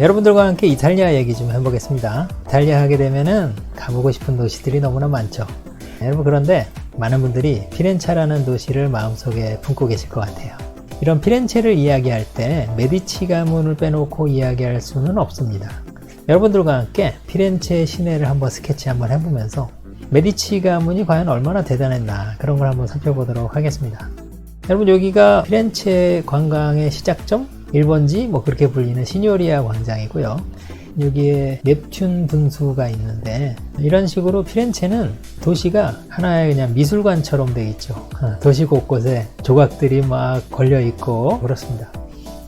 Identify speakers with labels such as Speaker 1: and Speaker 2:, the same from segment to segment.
Speaker 1: 여러분들과 함께 이탈리아 얘기 좀 해보겠습니다. 이탈리아 하게 되면은 가보고 싶은 도시들이 너무나 많죠. 여러분 그런데 많은 분들이 피렌체라는 도시를 마음속에 품고 계실 것 같아요. 이런 피렌체를 이야기할 때 메디치 가문을 빼놓고 이야기할 수는 없습니다. 여러분들과 함께 피렌체 시내를 한번 스케치 한번 해보면서 메디치 가문이 과연 얼마나 대단했나 그런 걸 한번 살펴보도록 하겠습니다. 여러분 여기가 피렌체 관광의 시작점 일본지 뭐 그렇게 불리는 시뇨리아 광장이고요. 여기에 넵튠 분수가 있는데 이런 식으로 피렌체는 도시가 하나의 그냥 미술관처럼 돼 있죠. 어, 도시 곳곳에 조각들이 막 걸려 있고 그렇습니다.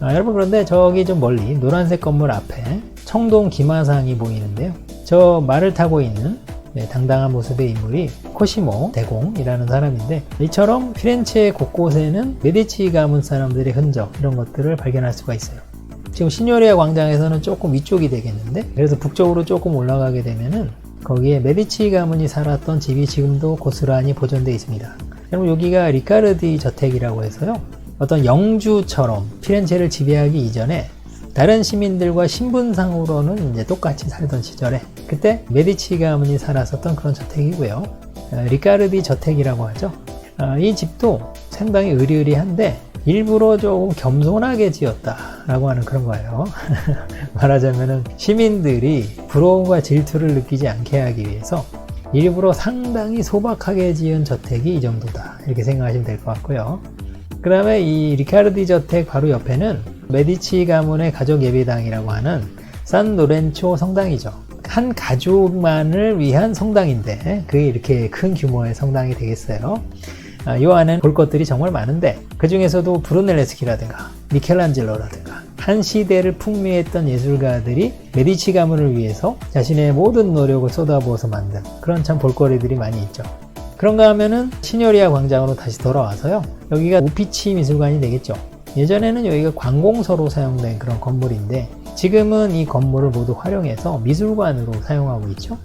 Speaker 1: 아, 여러분 그런데 저기 좀 멀리 노란색 건물 앞에 청동 기마상이 보이는데요. 저 말을 타고 있는 네, 당당한 모습의 인물이 코시모 대공이라는 사람인데 이처럼 피렌체 곳곳에는 메디치 가문 사람들의 흔적 이런 것들을 발견할 수가 있어요. 지금 시뇨리아 광장에서는 조금 위쪽이 되겠는데 그래서 북쪽으로 조금 올라가게 되면은 거기에 메디치 가문이 살았던 집이 지금도 고스란히 보존되어 있습니다. 여러분 여기가 리카르디 저택이라고 해서요. 어떤 영주처럼 피렌체를 지배하기 이전에 다른 시민들과 신분상으로는 이제 똑같이 살던 시절에 그때 메디치 가문이 살았었던 그런 저택이고요. 어, 리카르디 저택이라고 하죠. 어, 이 집도 상당히 의리의리한데 일부러 조금 겸손하게 지었다라고 하는 그런 거예요. 말하자면은 시민들이 부러움과 질투를 느끼지 않게 하기 위해서 일부러 상당히 소박하게 지은 저택이 이 정도다 이렇게 생각하시면 될 것 같고요. 그 다음에 이 리카르디 저택 바로 옆에는 메디치 가문의 가족 예배당이라고 하는 산 로렌초 성당이죠. 한 가족만을 위한 성당인데 그게 이렇게 큰 규모의 성당이 되겠어요. 아, 이 안에는 볼 것들이 정말 많은데 그 중에서도 브루넬레스키라든가 미켈란젤로라든가 한 시대를 풍미했던 예술가들이 메디치 가문을 위해서 자신의 모든 노력을 쏟아부어서 만든 그런 참 볼거리들이 많이 있죠. 그런가 하면은 시뇨리아 광장으로 다시 돌아와서요. 여기가 우피치 미술관이 되겠죠. 예전에는 여기가 관공서로 사용된 그런 건물인데 지금은 이 건물을 모두 활용해서 미술관으로 사용하고 있죠.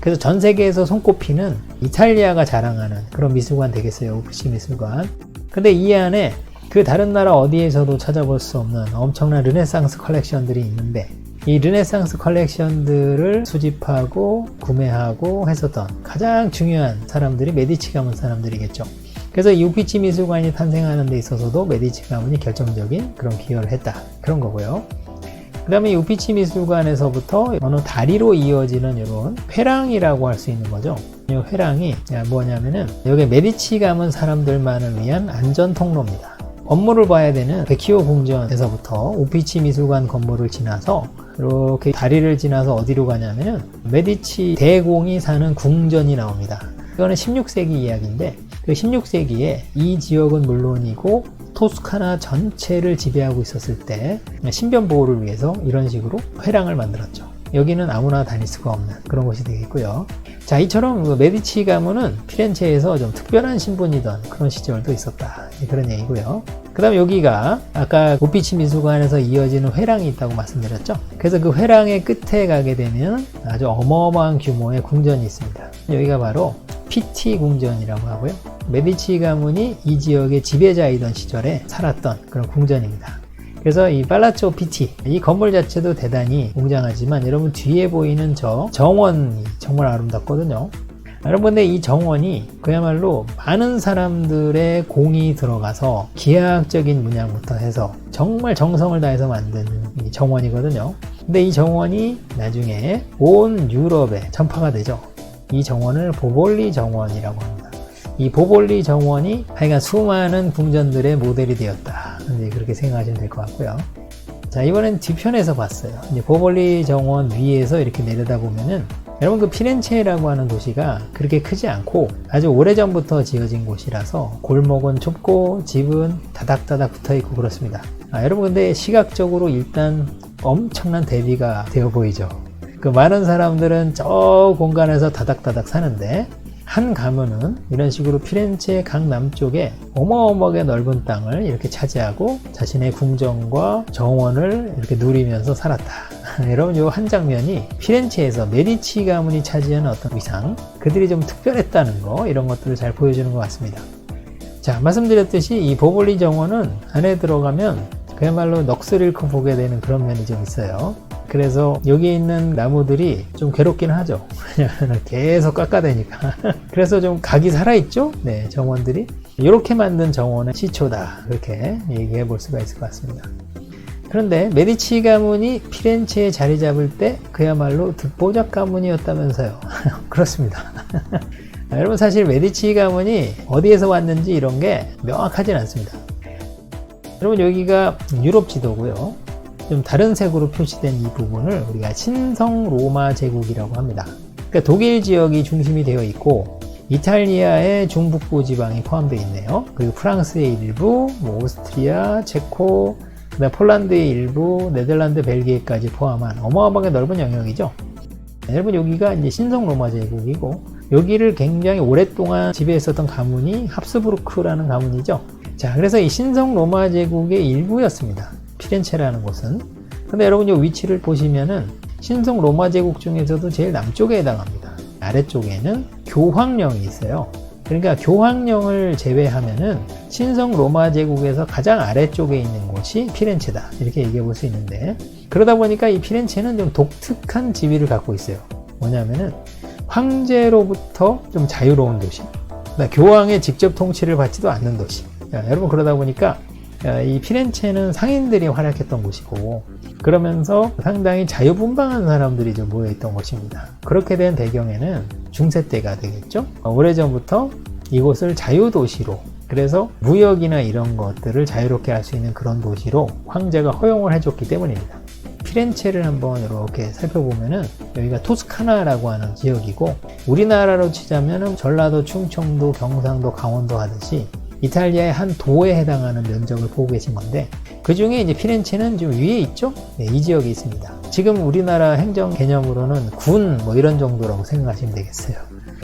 Speaker 1: 그래서 전 세계에서 손꼽히는 이탈리아가 자랑하는 그런 미술관 되겠어요. 우피치 미술관. 근데 이 안에 그 다른 나라 어디에서도 찾아볼 수 없는 엄청난 르네상스 컬렉션들이 있는데 이 르네상스 컬렉션들을 수집하고 구매하고 했었던 가장 중요한 사람들이 메디치 가문 사람들이겠죠. 그래서 이 우피치 미술관이 탄생하는 데 있어서도 메디치 가문이 결정적인 그런 기여를 했다. 그런 거고요. 그 다음에 이 우피치 미술관에서부터 어느 다리로 이어지는 이런 회랑이라고 할 수 있는 거죠. 이 회랑이 뭐냐면은 여기 메디치 가문 사람들만을 위한 안전 통로입니다. 업무를 봐야 되는 베키오 궁전에서부터 우피치 미술관 건물을 지나서 이렇게 다리를 지나서 어디로 가냐면은 메디치 대공이 사는 궁전이 나옵니다. 이거는 16세기 이야기인데 그 16세기에 이 지역은 물론이고 토스카나 전체를 지배하고 있었을 때 신변 보호를 위해서 이런 식으로 회랑을 만들었죠. 여기는 아무나 다닐 수가 없는 그런 곳이 되겠고요. 자, 이처럼 그 메디치 가문은 피렌체에서 좀 특별한 신분이던 그런 시절도 있었다. 그런 얘기고요. 그 다음 여기가 아까 우피치 미술관에서 이어지는 회랑이 있다고 말씀드렸죠. 그래서 그 회랑의 끝에 가게 되면 아주 어마어마한 규모의 궁전이 있습니다. 여기가 바로 피티 궁전이라고 하고요. 메디치 가문이 이 지역의 지배자이던 시절에 살았던 그런 궁전입니다. 그래서 이 팔라초 피티 이 건물 자체도 대단히 웅장하지만 여러분 뒤에 보이는 저 정원이 정말 아름답거든요. 여러분 근데 이 정원이 그야말로 많은 사람들의 공이 들어가서 기하학적인 문양부터 해서 정말 정성을 다해서 만든 이 정원이거든요. 근데 이 정원이 나중에 온 유럽에 전파가 되죠. 이 정원을 보볼리 정원이라고 합니다. 이 보볼리 정원이 하여간 수많은 궁전들의 모델이 되었다. 이제 그렇게 생각하시면 될 것 같고요. 자, 이번엔 뒤편에서 봤어요. 이제 보볼리 정원 위에서 이렇게 내려다 보면은 여러분 그 피렌체라고 하는 도시가 그렇게 크지 않고 아주 오래전부터 지어진 곳이라서 골목은 좁고 집은 다닥다닥 붙어 있고 그렇습니다. 아, 여러분 근데 시각적으로 일단 엄청난 대비가 되어 보이죠. 그 많은 사람들은 저 공간에서 다닥다닥 사는데 한 가문은 이런 식으로 피렌체 강 남쪽에 어마어마하게 넓은 땅을 이렇게 차지하고 자신의 궁정과 정원을 이렇게 누리면서 살았다. 여러분 이 한 장면이 피렌체에서 메디치 가문이 차지하는 어떤 위상, 그들이 좀 특별했다는 거 이런 것들을 잘 보여주는 것 같습니다. 자 말씀드렸듯이 이 보볼리 정원은 안에 들어가면 그야말로 넋을 잃고 보게 되는 그런 면이 좀 있어요. 그래서 여기 있는 나무들이 좀 괴롭긴 하죠. 계속 깎아대니까. 그래서 좀 각이 살아있죠? 네, 정원들이. 이렇게 만든 정원은 시초다. 그렇게 얘기해 볼 수가 있을 것 같습니다. 그런데 메디치 가문이 피렌체에 자리 잡을 때 그야말로 듣보잡 가문이었다면서요. 그렇습니다. 여러분 사실 메디치 가문이 어디에서 왔는지 이런 게 명확하진 않습니다. 여러분 여기가 유럽 지도고요. 좀 다른 색으로 표시된 이 부분을 우리가 신성 로마 제국이라고 합니다. 그러니까 독일 지역이 중심이 되어 있고 이탈리아의 중북부 지방이 포함되어 있네요. 그리고 프랑스의 일부, 뭐 오스트리아, 체코, 그다음 폴란드의 일부, 네덜란드, 벨기에까지 포함한 어마어마하게 넓은 영역이죠. 여러분 여기가 이제 신성 로마 제국이고 여기를 굉장히 오랫동안 지배했었던 가문이 합스부르크라는 가문이죠. 자, 그래서 이 신성 로마 제국의 일부였습니다. 피렌체라는 곳은. 근데 여러분 이 위치를 보시면은 신성 로마 제국 중에서도 제일 남쪽에 해당합니다. 아래쪽에는 교황령이 있어요. 그러니까 교황령을 제외하면은 신성 로마 제국에서 가장 아래쪽에 있는 곳이 피렌체다. 이렇게 얘기해 볼 수 있는데 그러다 보니까 이 피렌체는 좀 독특한 지위를 갖고 있어요. 뭐냐면은 황제로부터 좀 자유로운 도시. 그러니까 교황의 직접 통치를 받지도 않는 도시. 자, 여러분 그러다 보니까 이 피렌체는 상인들이 활약했던 곳이고 그러면서 상당히 자유분방한 사람들이 좀 모여있던 곳입니다. 그렇게 된 배경에는 중세 때가 되겠죠. 오래전부터 이곳을 자유도시로 그래서 무역이나 이런 것들을 자유롭게 할 수 있는 그런 도시로 황제가 허용을 해줬기 때문입니다. 피렌체를 한번 이렇게 살펴보면은 여기가 토스카나라고 하는 지역이고 우리나라로 치자면은 전라도, 충청도, 경상도, 강원도 하듯이 이탈리아의 한 도에 해당하는 면적을 보고 계신 건데 그 중에 이제 피렌체는 좀 위에 있죠? 네, 이 지역에 있습니다. 지금 우리나라 행정 개념으로는 군 뭐 이런 정도라고 생각하시면 되겠어요.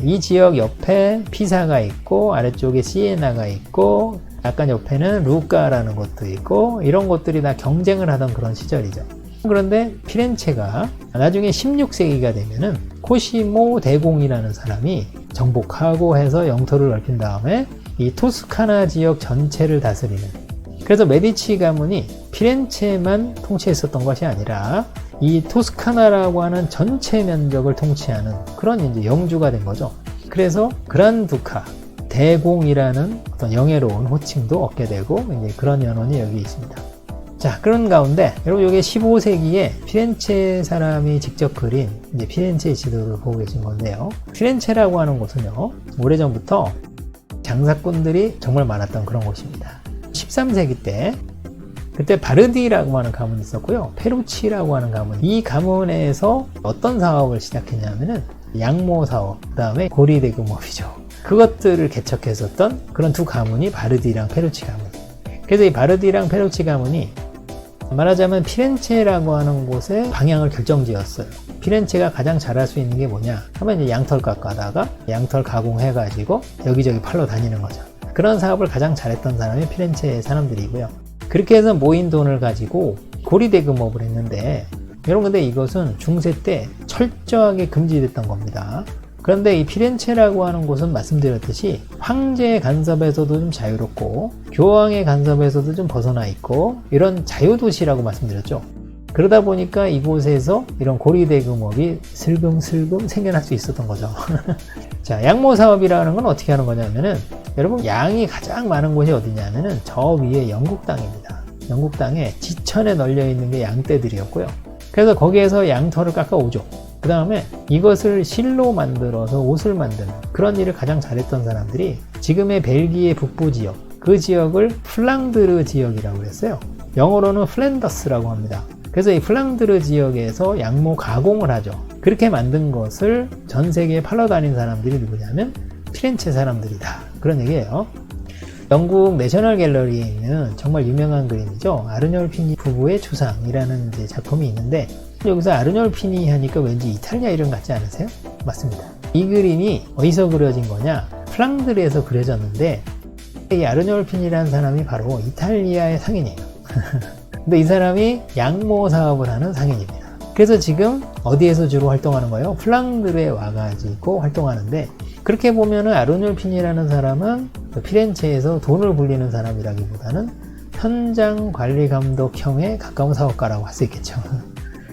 Speaker 1: 이 지역 옆에 피사가 있고 아래쪽에 시에나가 있고 약간 옆에는 루카라는 곳도 있고 이런 곳들이 다 경쟁을 하던 그런 시절이죠. 그런데 피렌체가 나중에 16세기가 되면은 코시모 대공이라는 사람이 정복하고 해서 영토를 넓힌 다음에 이 토스카나 지역 전체를 다스리는 그래서 메디치 가문이 피렌체만 통치했었던 것이 아니라 이 토스카나라고 하는 전체 면적을 통치하는 그런 이제 영주가 된 거죠. 그래서 그란두카 대공이라는 어떤 영예로운 호칭도 얻게 되고 이제 그런 연원이 여기 있습니다. 자, 그런 가운데 여러분 이게 15세기에 피렌체 사람이 직접 그린 이제 피렌체 지도를 보고 계신 건데요. 피렌체라고 하는 곳은요. 오래전부터 장사꾼들이 정말 많았던 그런 곳입니다. 13세기 때 그때 바르디라고 하는 가문이 있었고요. 페루치라고 하는 가문. 이 가문에서 어떤 사업을 시작했냐면은 양모 사업, 그 다음에 고리대금업이죠. 그것들을 개척했었던 그런 두 가문이 바르디랑 페루치 가문. 그래서 이 바르디랑 페루치 가문이 말하자면 피렌체라고 하는 곳의 방향을 결정지었어요. 피렌체가 가장 잘할 수 있는 게 뭐냐 하면 이제 양털 깎아다가 양털 가공해가지고 여기저기 팔러 다니는 거죠. 그런 사업을 가장 잘했던 사람이 피렌체 사람들이고요. 그렇게 해서 모인 돈을 가지고 고리대금업을 했는데 여러분 근데 이것은 중세 때 철저하게 금지됐던 겁니다. 그런데 이 피렌체라고 하는 곳은 말씀드렸듯이 황제의 간섭에서도 좀 자유롭고 교황의 간섭에서도 좀 벗어나 있고 이런 자유도시라고 말씀드렸죠. 그러다 보니까 이곳에서 이런 고리대금업이 슬금슬금 생겨날 수 있었던 거죠. 자, 양모 사업이라는 건 어떻게 하는 거냐면은 여러분 양이 가장 많은 곳이 어디냐면은 저 위에 영국 땅입니다. 영국 땅에 지천에 널려 있는 게 양떼들이었고요. 그래서 거기에서 양털을 깎아 오죠. 그 다음에 이것을 실로 만들어서 옷을 만드는 그런 일을 가장 잘했던 사람들이 지금의 벨기에 북부 지역, 그 지역을 플랑드르 지역이라고 했어요. 영어로는 플랜더스라고 합니다. 그래서 이 플랑드르 지역에서 양모 가공을 하죠. 그렇게 만든 것을 전 세계에 팔러 다닌 사람들이 누구냐면 피렌체 사람들이다. 그런 얘기예요. 영국 내셔널 갤러리에 있는 정말 유명한 그림이죠. 아르뇰피니 부부의 추상이라는 작품이 있는데 여기서 아르뇰피니 하니까 왠지 이탈리아 이름 같지 않으세요? 맞습니다. 이 그림이 어디서 그려진 거냐? 플랑드르에서 그려졌는데 이 아르뇰피니라는 사람이 바로 이탈리아의 상인이에요. 근데 이 사람이 양모 사업을 하는 상인입니다. 그래서 지금 어디에서 주로 활동하는 거예요? 플랑드르에 와가지고 활동하는데 그렇게 보면은 아르뇰핀이라는 사람은 피렌체에서 돈을 굴리는 사람이라기보다는 현장 관리 감독형에 가까운 사업가라고 할 수 있겠죠.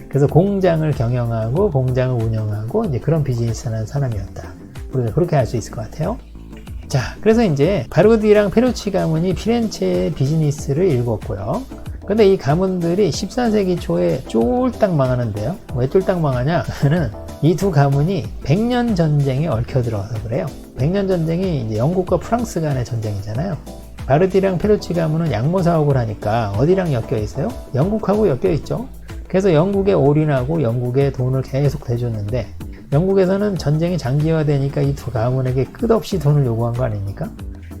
Speaker 1: 그래서 공장을 경영하고 공장을 운영하고 이제 그런 비즈니스 하는 사람이었다. 우리가 그렇게 할수 있을 것 같아요. 자, 그래서 이제 바르디랑 페루치 가문이 피렌체의 비즈니스를 일궜고요. 근데 이 가문들이 14세기 초에 쫄딱 망하는데요. 왜 쫄딱 망하냐 는 이 두 가문이 100년 전쟁에 얽혀들어서 그래요. 100년 전쟁이 이제 영국과 프랑스 간의 전쟁이잖아요. 바르디랑 페루치 가문은 양모 사업을 하니까 어디랑 엮여 있어요? 영국하고 엮여 있죠. 그래서 영국에 올인하고 영국에 돈을 계속 대줬는데 영국에서는 전쟁이 장기화되니까 이 두 가문에게 끝없이 돈을 요구한 거 아닙니까?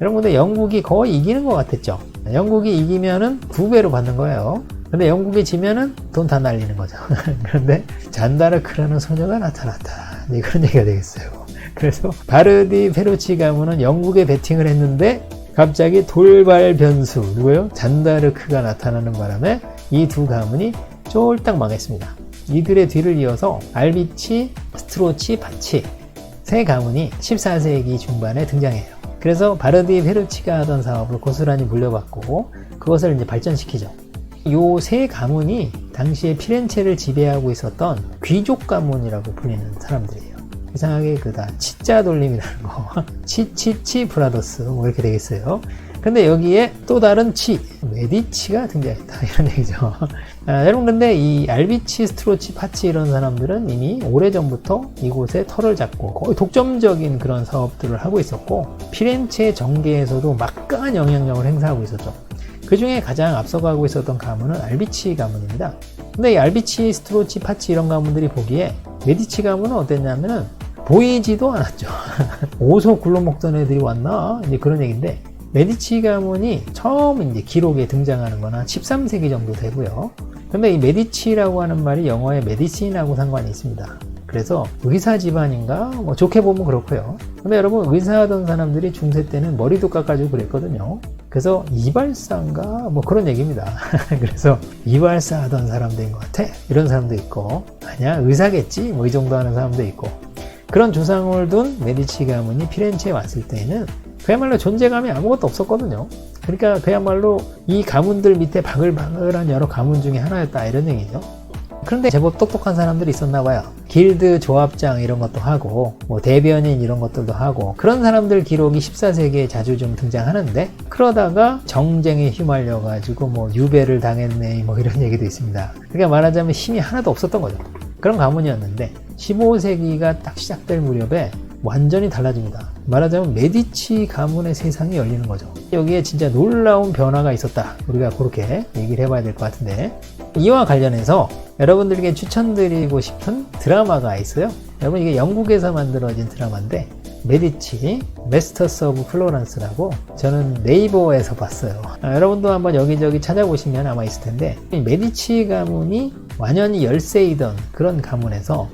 Speaker 1: 여러분 근데 영국이 거의 이기는 것 같았죠. 영국이 이기면은 두 배로 받는 거예요. 근데 영국이 지면은 돈 다 날리는 거죠. 그런데 잔다르크라는 소녀가 나타났다. 이제 그런 얘기가 되겠어요. 그래서 바르디 페루치 가문은 영국에 베팅을 했는데 갑자기 돌발 변수 누구요? 잔다르크가 나타나는 바람에 이 두 가문이 쫄딱 망했습니다. 이들의 뒤를 이어서 알비치, 스트로치, 바치 세 가문이 14세기 중반에 등장해요. 그래서 바르디 페루치가 하던 사업을 고스란히 물려받고 그것을 이제 발전시키죠. 요 세 가문이 당시에 피렌체를 지배하고 있었던 귀족 가문이라고 불리는 사람들이에요. 이상하게 그다 치자 돌림이라는 거 치치치 브라더스 뭐 이렇게 되겠어요. 근데 여기에 또 다른 치 메디치가 등장했다 이런 얘기죠. 아, 여러분 근데 이 알비치, 스트로치, 파치 이런 사람들은 이미 오래전부터 이곳에 털을 잡고 거의 독점적인 그런 사업들을 하고 있었고 피렌체 정계에서도 막강한 영향력을 행사하고 있었죠. 그 중에 가장 앞서가고 있었던 가문은 알비치 가문입니다. 근데 이 알비치, 스트로치, 파치 이런 가문들이 보기에 메디치 가문은 어땠냐면은 보이지도 않았죠. 어디서 굴러먹던 애들이 왔나? 이제 그런 얘기인데 메디치 가문이 처음 이제 기록에 등장하는 거나 13세기 정도 되고요. 근데 이 메디치라고 하는 말이 영어의 메디신하고 상관이 있습니다. 그래서 의사 집안인가? 뭐 좋게 보면 그렇고요. 근데 여러분 의사하던 사람들이 중세 때는 머리도 깎아주고 그랬거든요. 그래서 이발사인가? 뭐 그런 얘기입니다. 그래사 이발사 하던 사람들인 것 같아. 이런 사람도 있고 아니야 의사겠지? 뭐 이 정도 하는 사람도 있고 그런 조상을 둔 메디치 가문이 피렌체에 왔을 때는 그야말로 존재감이 아무것도 없었거든요. 그러니까 그야말로 이 가문들 밑에 바글바글한 여러 가문 중에 하나였다 이런 얘기죠. 그런데 제법 똑똑한 사람들이 있었나 봐요. 길드 조합장 이런 것도 하고 뭐 대변인 이런 것들도 하고 그런 사람들 기록이 14세기에 자주 좀 등장하는데 그러다가 정쟁에 휘말려 가지고 뭐 유배를 당했네 뭐 이런 얘기도 있습니다. 그러니까 말하자면 힘이 하나도 없었던 거죠. 그런 가문이었는데 15세기가 딱 시작될 무렵에 완전히 달라집니다. 말하자면 메디치 가문의 세상이 열리는 거죠. 여기에 진짜 놀라운 변화가 있었다. 우리가 그렇게 얘기를 해봐야 될 것 같은데 이와 관련해서 여러분들에게 추천드리고 싶은 드라마가 있어요. 여러분 이게 영국에서 만들어진 드라마인데 메디치 메스터스 오브 플로런스라고 저는 네이버에서 봤어요. 아, 여러분도 한번 여기저기 찾아보시면 아마 있을 텐데 이 메디치 가문이 완전히 열세이던 그런 가문에서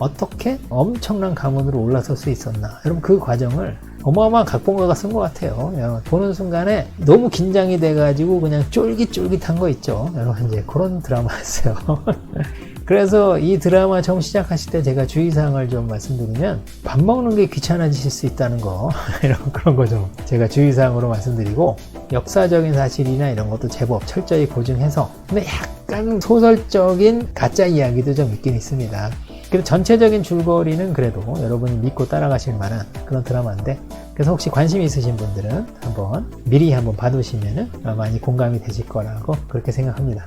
Speaker 1: 어떻게 엄청난 가문으로 올라설 수 있었나. 여러분 그 과정을 어마어마한 각본가가 쓴 것 같아요. 보는 순간에 너무 긴장이 돼가지고 그냥 쫄깃쫄깃한 거 있죠. 여러분 이제 그런 드라마였어요. 그래서 이 드라마 처음 시작하실 때 제가 주의사항을 좀 말씀드리면 밥 먹는 게 귀찮아지실 수 있다는 거. 이런 그런 거 좀 제가 주의사항으로 말씀드리고 역사적인 사실이나 이런 것도 제법 철저히 보증해서 근데 약간 소설적인 가짜 이야기도 좀 있긴 있습니다 그래서 전체적인 줄거리는 그래도 여러분이 믿고 따라가실 만한 그런 드라마인데 그래서 혹시 관심 있으신 분들은 한번 미리 한번 봐두시면 많이 공감이 되실 거라고 그렇게 생각합니다.